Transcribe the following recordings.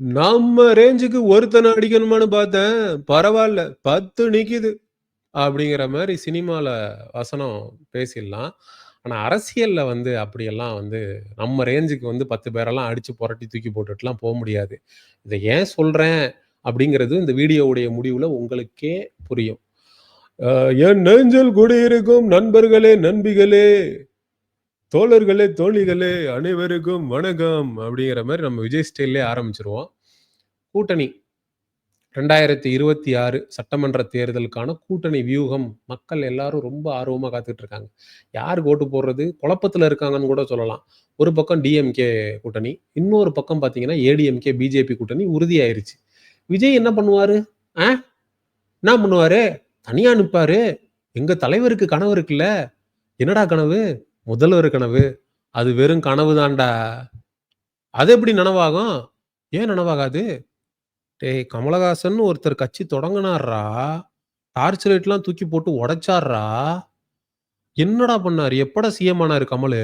நம்ம ரேஞ்சுக்கு ஒருத்தனை அடிக்கணுமான்னு பார்த்தேன். பரவாயில்ல பத்து நிக்குது. அப்படிங்கிற மாதிரி சினிமால வசனம் பேசிடலாம். ஆனா அரசியல்ல வந்து அப்படியெல்லாம் வந்து நம்ம ரேஞ்சுக்கு வந்து 10 பேரெல்லாம் அடிச்சு புரட்டி தூக்கி போட்டுட்டுலாம் போக முடியாது. இதை ஏன் சொல்றேன் அப்படிங்கிறது இந்த வீடியோவுடைய முடிவுல உங்களுக்கே புரியும். என் நெஞ்சல் குடியிருக்கும் நண்பர்களே, நண்பிகளே, தோழர்களே, தோழிகளே அனைவருக்கும் வணக்கம். அப்படிங்கிற மாதிரி நம்ம விஜய் ஸ்டைல்லே ஆரம்பிச்சிருவோம் கூட்டணி 2026 சட்டமன்ற தேர்தலுக்கான கூட்டணி வியூகம் மக்கள் எல்லாரும் ரொம்ப ஆர்வமாக காத்துக்கிட்டு இருக்காங்க. யாருக்கு ஓட்டு போடுறது? குழப்பத்தில் இருக்காங்கன்னு கூட சொல்லலாம். ஒரு பக்கம் டிஎம்கே கூட்டணி, இன்னொரு பக்கம் பார்த்தீங்கன்னா ஏடிஎம்கே, பிஜேபி கூட்டணி உறுதியாயிருச்சு. விஜய் என்ன பண்ணுவார் ஆ? என்ன பண்ணுவார் தனியாக அனுப்பார் எங்கள் தலைவருக்கு கனவு இருக்குல்ல. என்னடா கனவு? முதல்வர் கனவு. அது வெறும் கனவு தான்டா. அது எப்படி நனவாகும்? ஏன் நனவாகாது? டேய் கமலஹாசன்னு ஒருத்தர் கட்சி தொடங்கினாரா டார்ச் லைட்லாம் தூக்கி போட்டு உடைச்சாரா என்னடா பண்ணார் எப்படா சிஎம் ஆனார் கமலு?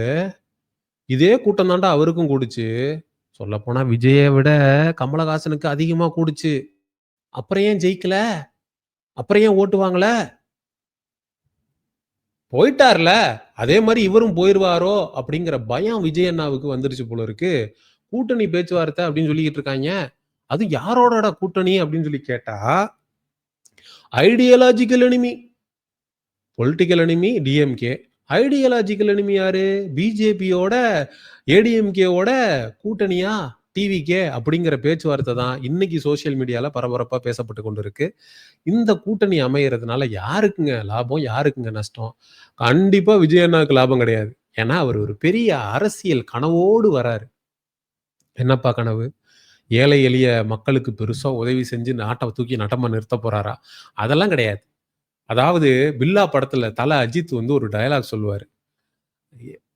இதே கூட்டம் தாண்டா அவருக்கும் கூடுச்சு. சொல்லப்போனா விஜயை விட கமலஹாசனுக்கு அதிகமாக கூடுச்சு. அப்புறம் ஏன் ஜெயிக்கல? அப்புறம் ஏன் ஓட்டுவாங்களே போயிட்டார்ல. அதே மாதிரி இவரும் போயிடுவாரோ அப்படிங்கிற பயம் விஜய் அண்ணாவுக்கு வந்துருச்சு போல இருக்கு. கூட்டணி பேச்சுவார்த்தை அப்படின்னு சொல்லிக்கிட்டு இருக்காங்க அது யாரோட கூட்டணி அப்படின்னு சொல்லி கேட்டா, ideological enemy. Political enemy DMK. Ideological enemy யாரு? பிஜேபியோட ஏடிஎம்கேவோட கூட்டணியா? டிவிக்கே அப்படிங்கிற பேச்சுவார்த்தை தான் இன்னைக்கு சோசியல் மீடியால பரபரப்பா பேசப்பட்டு கொண்டிருக்கு. இந்த கூட்டணி அமையறதுனால யாருக்குங்க லாபம்? யாருக்குங்க நஷ்டம்? கண்டிப்பா விஜயண்ணாவுக்கு லாபம் கிடையாது. ஏன்னா அவர் ஒரு பெரிய அரசியல் கனவோடு வராரு. என்னப்பா கனவு? ஏழை எளிய மக்களுக்கு பெருசா உதவி செஞ்சு நாட்டை தூக்கி நட்டமா நிறுத்த போறாரா? அதெல்லாம் கிடையாது. அதாவது பில்லா படத்துல தல அஜித் வந்து ஒரு டயலாக் சொல்லுவாரு.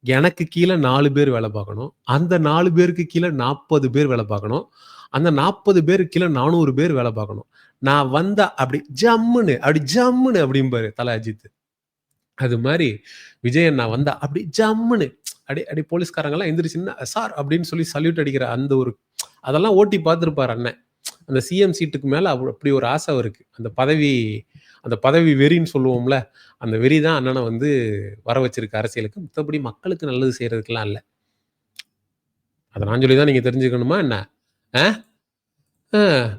எனக்கு கீழே நாலு பேர் வேலை பார்க்கணும். அந்த நாலு பேருக்கு கீழே நாற்பது பேர் வேலை பார்க்கணும். அந்த 40 பேருக்கு கீழே நானூறு பேர் வேலை பார்க்கணும். நான் வந்தா அப்படி ஜம்முன்னு, அப்படி ஜம்முன்னு அப்படிம்பாரு தலை அஜித். அது மாதிரி விஜய் நான் வந்தா அப்படி ஜம்முன்னு அடி அடி போலீஸ்காரங்கலாம் எந்திரிச்சு சார் அப்படின்னு சொல்லி சல்யூட் அடிக்கிற அந்த ஒரு அதெல்லாம் ஓட்டி பார்த்துருப்பார் அண்ணன். அந்த சிஎம் சீட்டுக்கு மேல அப்படி ஒரு ஆசை இருக்கு அந்த பதவி அந்த பதவி வெறின்னு சொல்லுவோம்ல. அந்த வெறி தான் அண்ணனை வந்து வர வச்சிருக்கு அரசியலுக்கு. மற்றபடி மக்களுக்கு நல்லது செய்றதுக்குலாம் இல்லை அதை நான் சொல்லி தான் நீங்க தெரிஞ்சுக்கணுமா என்ன? ஆ?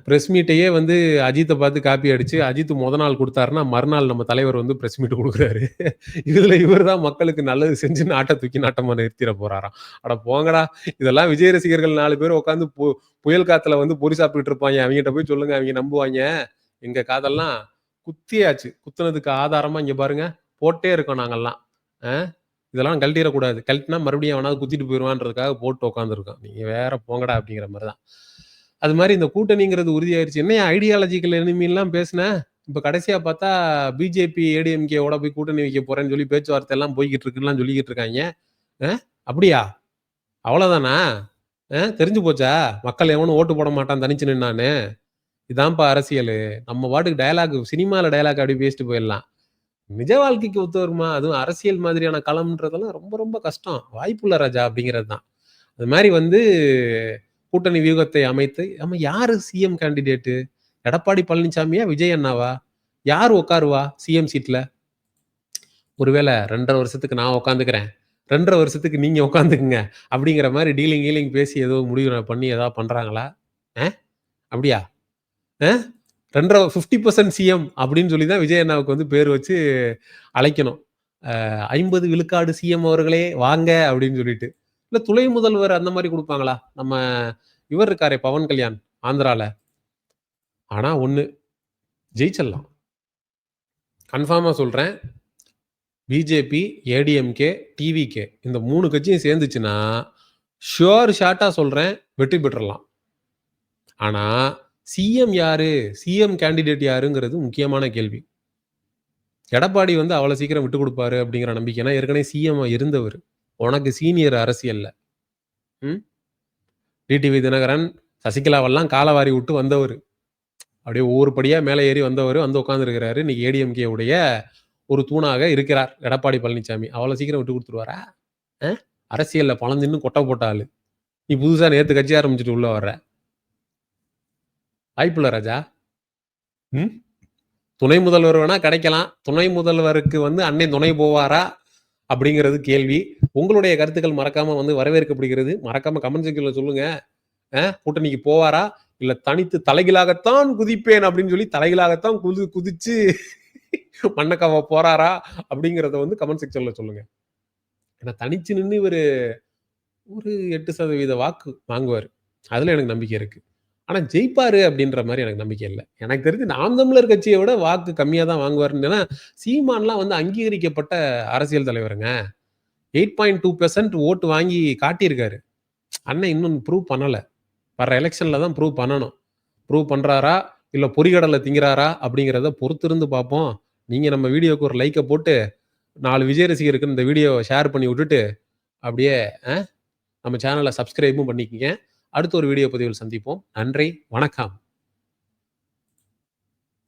ப்ரெஸ் மீட்டையே வந்து அஜித்தை பார்த்து காப்பி அடிச்சு, அஜித் முத நாள் கொடுத்தாருன்னா மறுநாள் நம்ம தலைவர் வந்து ப்ரெஸ் மீட் கொடுக்குறாரு இதுல இவர் தான் மக்களுக்கு நல்லது செஞ்சு நாட்டை தூக்கி நாட்டமா நிறுத்திட போறாராம். அட போங்கடா! இதெல்லாம் விஜய் ரசிகர்கள் நாலு பேர் உட்காந்து பு புயல் காத்துல வந்து பொரி சாப்பிட்டுட்டு இருப்பாங்க அவங்ககிட்ட போய் சொல்லுங்க. அவங்க நம்புவாங்க எங்க காதெல்லாம் குத்தியாச்சு. குத்துனதுக்கு ஆதாரமா இங்க பாருங்க. போட்டே இருக்கோம் நாங்கெல்லாம் ஆ? இதெல்லாம் கழட்டிடக்கூடாது கழட்டினா மறுபடியும் அவனாவது குத்திட்டு போயிடுவான்றதுக்காக போட்டு உட்காந்துருக்கோம் நீங்க வேற போங்கடா அப்படிங்கிற மாதிரிதான் தான். அது மாதிரி இந்த கூட்டணிங்கிறது உறுதியாயிருச்சு. என்ன ஐடியாலஜிக்கல் எனிமின்லாம் பேசினேன் இப்ப கடைசியா பார்த்தா பிஜேபி, ஏடிஎம்கேவோட போய் கூட்டணி வைக்க போறேன்னு சொல்லி பேச்சுவார்த்தை எல்லாம் போய்கிட்டு இருக்குன்லாம் சொல்லிக்கிட்டு இருக்காங்க அப்படியா? அவ்வளோதானா? தெரிஞ்சு போச்சா? மக்கள் எவனும் ஓட்டு போட மாட்டான் தனிச்சு நின்னான்னு. இதான்ப்பா அரசியல் நம்ம பாட்டுக்கு டயலாக் சினிமாவில் டயலாக் அப்படி பேசிட்டு போயிடலாம். நிஜ வாழ்க்கைக்கு ஒத்து வருமா? அதுவும் அரசியல் மாதிரியான களம்ன்றதெல்லாம் ரொம்ப ரொம்ப கஷ்டம். வாய்ப்புள்ள ராஜா அப்படிங்கிறது தான். அது மாதிரி வந்து கூட்டணி வியூகத்தை அமைத்து நம்ம யார் சிஎம் கேண்டிடேட்டு? எடப்பாடி பழனிசாமியா? விஜய் அண்ணாவா? யார் உட்காருவா சிஎம் சீட்டில் ஒருவேளை ரெண்டரை வருஷத்துக்கு நான் உட்காந்துக்கிறேன். 2 1/2 வருஷத்துக்கு நீங்கள் உட்காந்துக்குங்க. அப்படிங்கிற மாதிரி டீலிங் கீலிங் பேசி ஏதோ முடிவு பண்ணி ஏதாவது பண்ணுறாங்களா ஆ அப்படியா? ரெண்டரை ஃபிஃப்டி பர்சன்ட் சிஎம் அப்படின்னு சொல்லி தான் விஜய் அண்ணாவுக்கு வந்து பேர் வச்சு அழைக்கணும். ஐம்பது விழுக்காடு சிஎம் அவர்களே வாங்க அப்படின்னு சொல்லிட்டு. இல்லை துளை முதல்வர் அந்த மாதிரி கொடுப்பாங்களா நம்ம இவர் இருக்காரே பவன் கல்யாண் ஆந்திரால. ஆனால் ஒன்று ஜெயிச்சிடலாம். கன்ஃபார்மாக சொல்கிறேன் பிஜேபி, ஏடிஎம்கே, டிவிகே இந்த மூணு கட்சியும் சேர்ந்துச்சுன்னா, ஷுவர் ஷார்ட்டாக சொல்கிறேன் வெற்றி பெற்றறலாம். ஆனால் சிஎம் யாரு? சிஎம் கேண்டிடேட் யாருங்கிறது முக்கியமான கேள்வி. எடப்பாடி வந்து அவ்வளோ சீக்கிரம் விட்டு கொடுப்பாரு அப்படிங்கிற நம்பிக்கை. ஏன்னா ஏற்கனவே சிஎம் இருந்தவர் உனக்கு சீனியர் அரசியல்ல. ம். டிடிவி தினகரன், சசிகலாவெல்லாம் காலவாரி விட்டு வந்தவர் அப்படியே ஒவ்வொரு படியாக மேலே ஏறி வந்தவர் வந்து உட்காந்துருக்கிறாரு இன்னைக்கு ஏடிஎம்கே உடைய ஒரு தூணாக இருக்கிறார் எடப்பாடி பழனிசாமி. அவ்வளோ சீக்கிரம் விட்டு கொடுத்துருவாரா அரசியலில் பழந்தின்னு கொட்டை போட்டாள் நீ புதுசாக நேற்று கட்சி ஆரம்பிச்சுட்டு உள்ளே வர்ற. வாய்ப்பில்ல ராஜா. ம். துணை முதல்வர் வேணா கிடைக்கலாம். துணை முதல்வருக்கு வந்து அண்ணன் துணை போவாரா? அப்படிங்கிறது கேள்வி. உங்களுடைய கருத்துக்கள் மறக்காம வந்து வரவேற்கப்படுகிறது. மறக்காம கமெண்ட் செக்ஷன்ல சொல்லுங்க. கூட்டணிக்கு போவாரா? இல்ல தனித்து தலைகீழாகத்தான் குதிப்பேன் அப்படின்னு சொல்லி தலைகீழாகத்தான் குதி குதிச்சு மண்ணக்காவ போறாரா? அப்படிங்கிறத வந்து கமெண்ட் செக்ஷன்ல சொல்லுங்க. ஏன்னா தனிச்சு நின்னு இவரு ஒரு 8% வாக்கு வாங்குவாரு. அதுல எனக்கு நம்பிக்கை இருக்கு. ஆனால் ஜெயிப்பாரு அப்படின்ற மாதிரி எனக்கு நம்பிக்கை இல்லை எனக்கு தெரிஞ்சு நாம் தமிழர் கட்சியை விட வாக்கு கம்மியாக தான் வாங்குவாருன்னு ஏன்னா, சீமான்லாம் வந்து அங்கீகரிக்கப்பட்ட அரசியல் தலைவருங்க. 8.2% ஓட்டு வாங்கி காட்டியிருக்காரு. அண்ணன் இன்னும் ப்ரூவ் பண்ணலை வர எலெக்ஷனில் தான் ப்ரூவ் பண்ணணும். ப்ரூவ் பண்ணுறாரா இல்லை பொறிகடலை திங்கிறாரா? அப்படிங்கிறத பொறுத்திருந்து பார்ப்போம். நீங்கள் நம்ம வீடியோக்கு ஒரு லைக்கை போட்டு நாலு விஜய் ரசிகருக்கு இந்த வீடியோவை ஷேர் பண்ணி விட்டுட்டு, அப்படியே நம்ம சேனலை சப்ஸ்கிரைபும் பண்ணிக்கங்க. அடுத்த ஒரு வீடியோ பதிவில் சந்திப்போம். நன்றி, வணக்கம்.